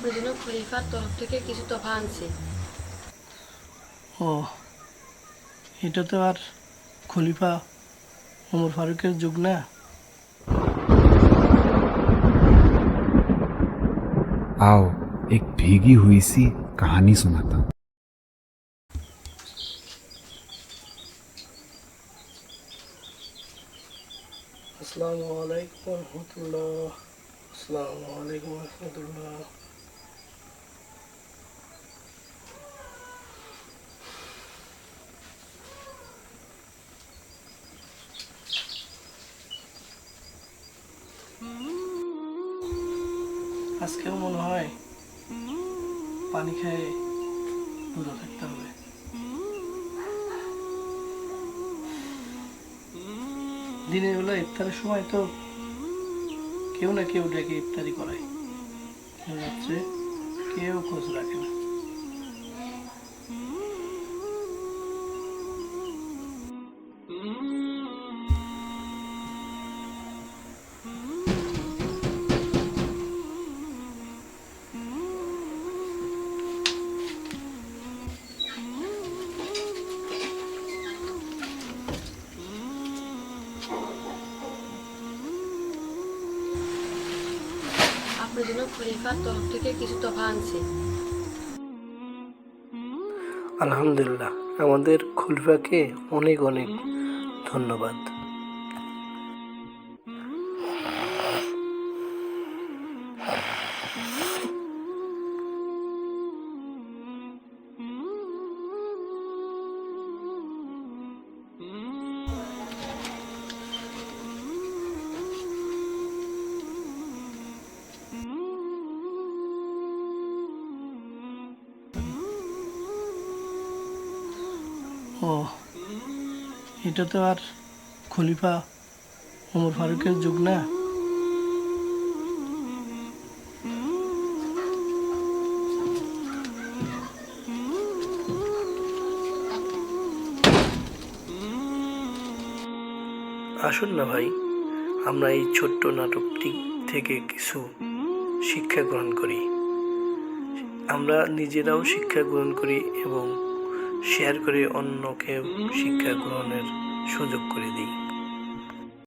আপনার জন্য খলিফার তরফ থেকে কিছু তোফা আনছি ও এটা তো আর খলিফা ওমর ফারুকের যুগ না आओ एक भीगी हुई सी कहानी सुनाता हूँ আসসালামু আলাইকুম রহমতুল্লাহ আসসালামু আলাইকুম রহমতুল্লাহ আজকেও মনে হয় পানি খেয়ে দূরে থাকতে হবে। দিনের বেলা ইফতারের সময় তো কেউ না কেউ ডেকে ইফতারি করায়। রাত্রে কেউ খোঁজ রাখে না। আপনার জন্য খলিফার তরফ থেকে কিছু তফা আনছি। আলহামদুলিল্লাহ আমাদের খুলফাকে অনেক অনেক ধন্যবাদ। ও, এটা তো আর খলিফা ওমর ফারুকের যুগ না? আসুন না ভাই, আমরা এই ছোট্ট নাটকটি থেকে কিছু শিক্ষা গ্রহণ করি। আমরা নিজেরাও শিক্ষা গ্রহণ করি এবং শেয়ার করে অন্যকে শিক্ষা গ্রহণের সুযোগ করে দিই।